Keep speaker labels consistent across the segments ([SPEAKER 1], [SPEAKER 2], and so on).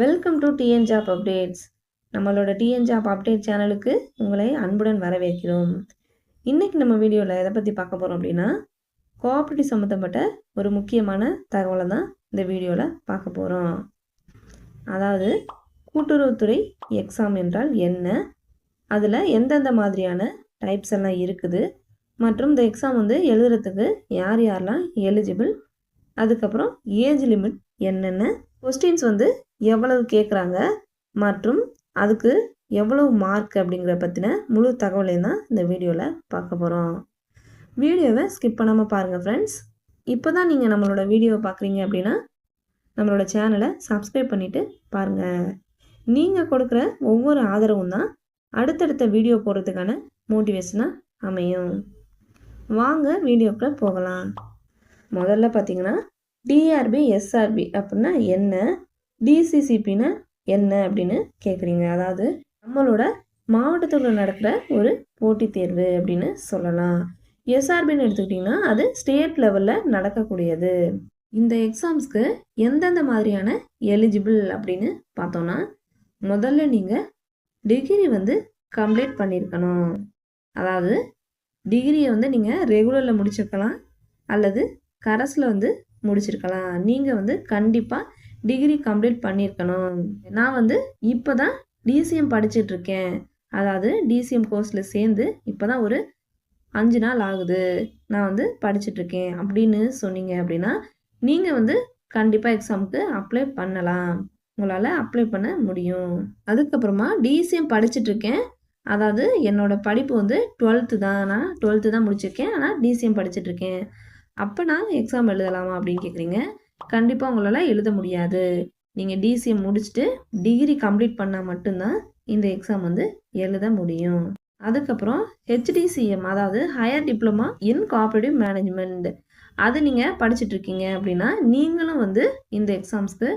[SPEAKER 1] Welcome to TN job updates நம்மளோட TN job update சேனலுக்கு உங்களை அன்புடன் வரவேற்கிறோம். இன்றைக்கி நம்ம வீடியோவில் எதை பற்றி பார்க்க போகிறோம் அப்படின்னா கோஆப்ரேட்டிவ் சம்மந்தப்பட்ட ஒரு முக்கியமான தகவலை தான் இந்த வீடியோவில் பார்க்க போகிறோம் அதாவது கூட்டுறவுத்துறை எக்ஸாம் என்றால் என்ன? அதில் எந்தெந்த மாதிரியான டைப்ஸ் எல்லாம் இருக்குது? மற்றும் இந்த எக்ஸாம் வந்து எழுதுறதுக்கு யார் யாரெல்லாம் எலிஜிபிள் அதுக்கப்புறம் ஏஜ் லிமிட் என்னென்ன? கொஸ்டின்ஸ் வந்து எவ்வளவு கேட்குறாங்க மற்றும் அதுக்கு எவ்வளவு மார்க் அப்படிங்கிற பற்றின முழு தகவலையும் தான் இந்த வீடியோவில் பார்க்க போகிறோம் வீடியோவை ஸ்கிப் பண்ணாமல் பாருங்கள் ஃப்ரெண்ட்ஸ் இப்போ தான் நீங்கள் நம்மளோட வீடியோவை பார்க்குறீங்க அப்படின்னா நம்மளோட சேனலை சப்ஸ்கிரைப் பண்ணிவிட்டு பாருங்கள் நீங்கள் கொடுக்குற ஒவ்வொரு ஆதரவும் தான் அடுத்தடுத்த வீடியோ போடுறதுக்கான மோட்டிவேஷனாக அமையும். வாங்க வீடியோக்குள்ளே போகலாம். முதல்ல பார்த்தீங்கன்னா டிஆர்பி எஸ்ஆர்பி அப்படின்னா என்ன? டிசிசிபினா என்ன அப்படின்னு கேட்குறீங்க அதாவது நம்மளோட மாவட்டத்தில் நடக்கிற ஒரு போட்டித் தேர்வு அப்படின்னு சொல்லலாம். எஸ்ஆர்பின்னு எடுத்துக்கிட்டிங்கன்னா அது ஸ்டேட் லெவலில் நடக்கக்கூடியது. இந்த எக்ஸாம்ஸ்க்கு எந்தெந்த மாதிரியான எலிஜிபிள் அப்படின்னு பார்த்தோன்னா முதல்ல நீங்கள் டிகிரி வந்து கம்ப்ளீட் பண்ணியிருக்கணும். அதாவது டிகிரியை வந்து நீங்கள் ரெகுலரில் முடிச்சிருக்கலாம் அல்லது கரஸில் வந்து முடிச்சிருக்கலாம். நீங்கள் வந்து கண்டிப்பாக டிகிரி கம்ப்ளீட் பண்ணியிருக்கணும் நான் வந்து இப்போ தான் டிசிஎம் படிச்சிட்ருக்கேன் அதாவது டிசிஎம் கோர்ஸில் சேர்ந்து இப்போ தான் ஒரு அஞ்சு நாள் ஆகுது. நான் வந்து படிச்சிட்ருக்கேன் அப்படின்னு சொன்னீங்க அப்படின்னா நீங்கள் வந்து கண்டிப்பாக எக்ஸாமுக்கு அப்ளை பண்ணலாம். உங்களால் அப்ளை பண்ண முடியும். அதுக்கப்புறமா டிசிஎம் படிச்சிட்ருக்கேன் அதாவது என்னோடய படிப்பு வந்து டுவெல்த்து தான். நான் டுவெல்த்து தான் முடிச்சிருக்கேன். ஆனால் டிசிஎம் படிச்சிட்ருக்கேன் அப்போ நான் எக்ஸாம் எழுதலாமா அப்படின்னு கேட்குறீங்க கண்டிப்பாக உங்களால் எழுத முடியாது. நீங்கள் டிசிஎம் முடிச்சுட்டு டிகிரி கம்ப்ளீட் பண்ணால் மட்டும்தான் இந்த எக்ஸாம் வந்து எழுத முடியும். அதுக்கப்புறம் ஹெச்டிசிஎம் அதாவது higher diploma in cooperative management அது நீங்கள் படிச்சுட்ருக்கீங்க அப்படின்னா நீங்களும் வந்து இந்த எக்ஸாம்ஸ்க்கு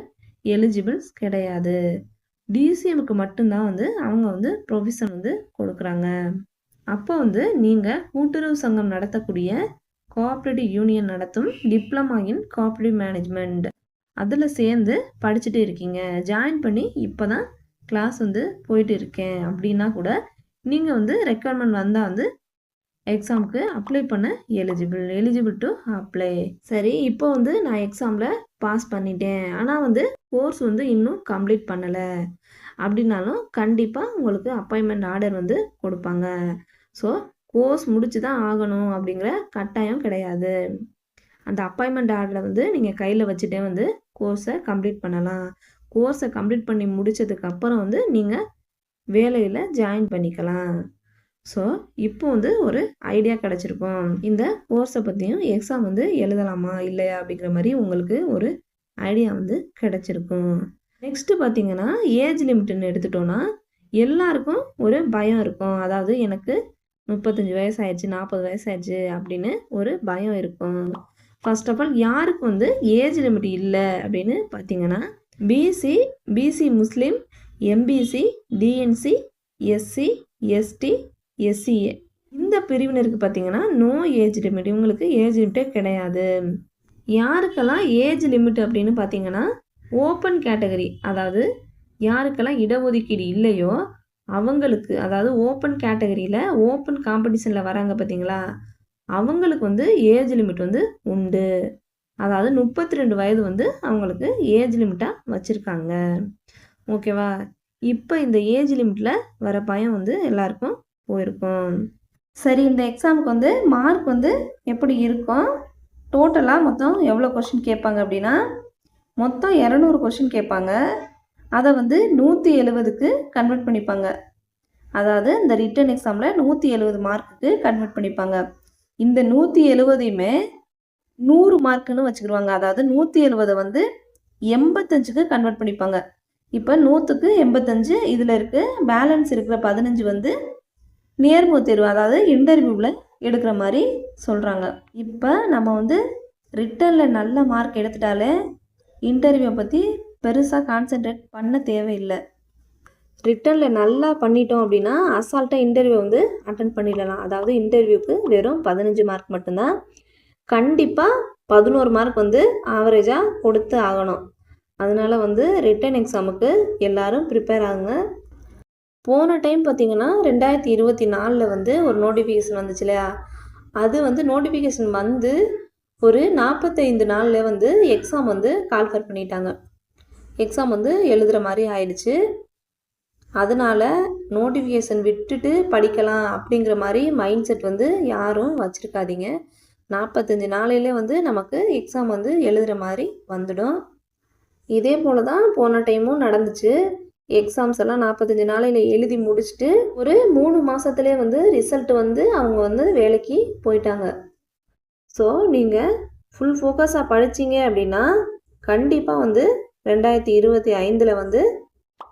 [SPEAKER 1] எலிஜிபிள்ஸ் கிடையாது. டிசிஎம்க்கு மட்டும்தான் வந்து அவங்க வந்து ப்ரொவிஷன் வந்து கொடுக்குறாங்க. அப்போ வந்து நீங்கள் கூட்டுறவு சங்கம் நடத்தக்கூடிய கோஆப்ரேட்டிவ் யூனியன் நடத்தும் டிப்ளமா இன் கோஆப்ரேட்டிவ் மேனேஜ்மெண்ட் அதில் சேர்ந்து படிச்சுட்டு இருக்கீங்க. ஜாயின் பண்ணி இப்போ தான் கிளாஸ் வந்து போயிட்டு இருக்கேன். அப்படின்னா கூட நீங்கள் வந்து ரெக்குவயர்மெண்ட் வந்தால் வந்து எக்ஸாமுக்கு அப்ளை பண்ண எலிஜிபிள் எலிஜிபிள் டு அப்ளை சரி இப்போ வந்து நான் எக்ஸாமில் பாஸ் பண்ணிட்டேன். ஆனால் வந்து கோர்ஸ் வந்து இன்னும் கம்ப்ளீட் பண்ணலை. அப்படின்னாலும் கண்டிப்பாக உங்களுக்கு அப்பாயின்மெண்ட் ஆர்டர் வந்து கொடுப்பாங்க. ஸோ கோர்ஸ் முடிச்சு தான் ஆகணும் அப்படிங்கிற கட்டாயம் கிடையாது. அந்த அப்பாயின்மெண்ட் ஆர்டரை வந்து நீங்கள் கையில் வச்சுட்டே வந்து கோர்ஸை கம்ப்ளீட் பண்ணலாம். கோர்ஸை கம்ப்ளீட் பண்ணி முடித்ததுக்கப்புறம் வந்து நீங்கள் வேலையில் ஜாயின் பண்ணிக்கலாம். ஸோ இப்போ வந்து ஒரு ஐடியா கிடச்சிருக்கும். இந்த கோர்ஸை பற்றியும் எக்ஸாம் வந்து எழுதலாமா இல்லையா அப்படிங்கிற மாதிரி உங்களுக்கு ஒரு ஐடியா வந்து கிடச்சிருக்கும். நெக்ஸ்ட்டு பார்த்தீங்கன்னா ஏஜ் லிமிட்னு எடுத்துட்டோன்னா எல்லாருக்கும் ஒரு பயம் இருக்கும். அதாவது எனக்கு முப்பத்தஞ்சு வயசு ஆயிடுச்சு நாற்பது வயசு ஆயிடுச்சு அப்படின்னு ஒரு பயம் இருக்கும். ஃபர்ஸ்ட் ஆஃப் ஆல் யாருக்கு வந்து ஏஜ் லிமிட் இல்லை அப்படின்னு பார்த்தீங்கன்னா பிசி பிசி முஸ்லீம் MBC DNC SC ST SCA இந்த பிரிவினருக்கு பார்த்தீங்கன்னா நோ ஏஜ் லிமிட் இவங்களுக்கு ஏஜ் லிமிட்டே கிடையாது. யாருக்கெல்லாம் ஏஜ் லிமிட் அப்படின்னு பார்த்தீங்கன்னா ஓப்பன் கேட்டகரி அதாவது யாருக்கெல்லாம் இடஒதுக்கீடு இல்லையோ அவங்களுக்கு அதாவது ஓப்பன் கேட்டகரியில் ஓப்பன் காம்படிஷனில் வராங்க பார்த்தீங்களா அவங்களுக்கு வந்து ஏஜ் லிமிட் வந்து உண்டு. அதாவது முப்பத்தி ரெண்டு வயது வந்து அவங்களுக்கு ஏஜ் லிமிட்டாக வச்சுருக்காங்க. ஓகேவா இப்போ இந்த ஏஜ் லிமிட்டில் வர பயம் வந்து எல்லாருக்கும் போயிருக்கும். சரி இந்த எக்ஸாமுக்கு வந்து மார்க் வந்து எப்படி இருக்கும்? டோட்டலாக மொத்தம் எவ்வளோ கொஷின் கேட்பாங்க அப்படின்னா மொத்தம் இரநூறு கொஷின் கேட்பாங்க. அதை வந்து நூற்றி எழுபதுக்கு கன்வெர்ட் பண்ணிப்பாங்க. அதாவது இந்த ரிட்டன் எக்ஸாமில் நூற்றி எழுபது மார்க்குக்கு கன்வெர்ட் பண்ணிப்பாங்க. இந்த நூற்றி எழுபதையுமே நூறு மார்க்குன்னு வச்சுக்கிடுவாங்க அதாவது நூற்றி எழுபதை வந்து எண்பத்தஞ்சுக்கு கன்வெர்ட் பண்ணிப்பாங்க. இப்போ நூற்றுக்கு எண்பத்தஞ்சு இதில் இருக்குது பேலன்ஸ் இருக்கிற பதினஞ்சு வந்து நேர்முக தேர்வு அதாவது இன்டர்வியூவில் எடுக்கிற மாதிரி சொல்கிறாங்க இப்போ நம்ம வந்து ரிட்டனில் நல்ல மார்க் எடுத்துட்டாலே இன்டர்வியூவை பற்றி பெருசாக கான்சென்ட்ரேட் பண்ண தேவையில்லை. ரிட்டனில் நல்லா பண்ணிட்டோம் அப்படின்னா அசால்ட்டாக இன்டர்வியூ வந்து அட்டன் பண்ணிடலாம். அதாவது இன்டர்வியூக்கு வெறும் பதினஞ்சு மார்க் மட்டும்தான். கண்டிப்பாக பதினோரு மார்க் வந்து ஆவரேஜாக கொடுத்து ஆகணும். அதனால் வந்து ரிட்டன் எக்ஸாமுக்கு எல்லோரும் ப்ரிப்பேர் ஆகுங்க. போன டைம் பார்த்தீங்கன்னா ரெண்டாயிரத்தி இருபத்தி நாலில் வந்து ஒரு நோட்டிஃபிகேஷன் வந்துச்சு இல்லையா? அது வந்து நோட்டிஃபிகேஷன் வந்து ஒரு நாற்பத்தைந்து நாளில் வந்து எக்ஸாம் வந்து கால்ஃபர் பண்ணிட்டாங்க. எக்ஸாம் வந்து எழுதுகிற மாதிரி ஆயிடுச்சு. அதனால் நோட்டிஃபிகேஷன் விட்டுட்டு படிக்கலாம் அப்படிங்கிற மாதிரி மைண்ட் செட் வந்து யாரும் வச்சுருக்காதீங்க. நாற்பத்தஞ்சு நாளையிலே வந்து நமக்கு எக்ஸாம் வந்து எழுதுகிற மாதிரி வந்துடும். இதே போல் தான் போன டைமும் நடந்துச்சு. எக்ஸாம்ஸ் எல்லாம் நாற்பத்தஞ்சு நாளையில் எழுதி முடிச்சுட்டு ஒரு மூணு மாதத்துலேயே வந்து ரிசல்ட் வந்து அவங்க வந்து வேலைக்கு போயிட்டாங்க. ஸோ நீங்கள் ஃபுல் ஃபோக்கஸாக படிச்சீங்க அப்படின்னா கண்டிப்பாக வந்து ரெண்டாயிரத்தி இருபத்தி ஐந்தில் வந்து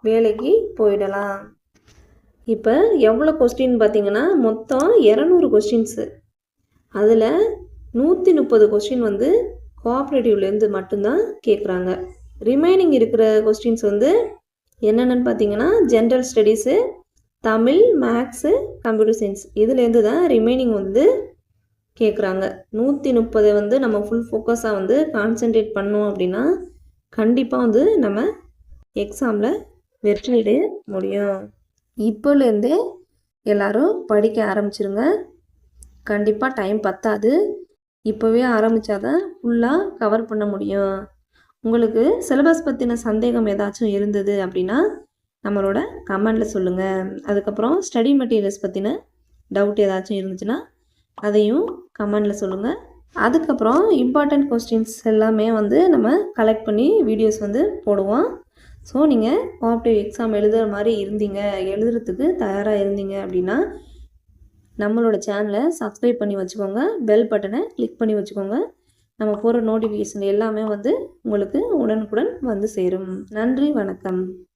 [SPEAKER 1] வேலைக்கு போயிடலாம். இப்போ எவ்வளோ கொஸ்டின் பார்த்தீங்கன்னா மொத்தம் இரநூறு கொஸ்டின்ஸு அதில் நூற்றி முப்பது கொஸ்டின் வந்து கோஆப்ரேட்டிவ்லேருந்து மட்டும்தான் கேட்குறாங்க ரிமைனிங் இருக்கிற கொஸ்டின்ஸ் வந்து என்னென்னு பார்த்தீங்கன்னா general studies Tamil maths computer science இதுலேருந்து தான் ரிமைனிங் வந்து கேட்குறாங்க நூற்றி முப்பதை வந்து நம்ம ஃபுல் ஃபோக்கஸாக வந்து கான்சென்ட்ரேட் பண்ணோம் அப்படின்னா கண்டிப்பாக வந்து நம்ம எக்ஸாமில் வெற்றியடைய முடியும். இப்போலேருந்தே எல்லாரும் படிக்க ஆரம்பிச்சிருங்க. கண்டிப்பாக டைம் பத்தாது. இப்போவே ஆரம்பித்தாதான் ஃபுல்லாக கவர் பண்ண முடியும். உங்களுக்கு சிலபஸ் பற்றின சந்தேகம் ஏதாச்சும் இருந்தது அப்படின்னா நம்மளோட கமெண்டில் சொல்லுங்கள் அதுக்கப்புறம் ஸ்டடி மெட்டீரியல்ஸ் பற்றின டவுட் ஏதாச்சும் இருந்துச்சுன்னா அதையும் கமெண்டில் சொல்லுங்கள் அதுக்கப்புறம் இம்பார்ட்டண்ட் கொஸ்டின்ஸ் எல்லாமே வந்து நம்ம கலெக்ட் பண்ணி வீடியோஸ் வந்து போடுவோம். ஸோ நீங்கள் காம்படிவ் எக்ஸாம் எழுதுகிற மாதிரி இருந்தீங்க எழுதுறதுக்கு தயாராக இருந்தீங்க அப்படின்னா நம்மளோட சேனலை சப்ஸ்கிரைப் பண்ணி வச்சுக்கோங்க பெல் பட்டனை கிளிக் பண்ணி வச்சுக்கோங்க. நம்ம போகிற நோட்டிஃபிகேஷன் எல்லாமே வந்து உங்களுக்கு உடனுக்குடன் வந்து சேரும். நன்றி வணக்கம்.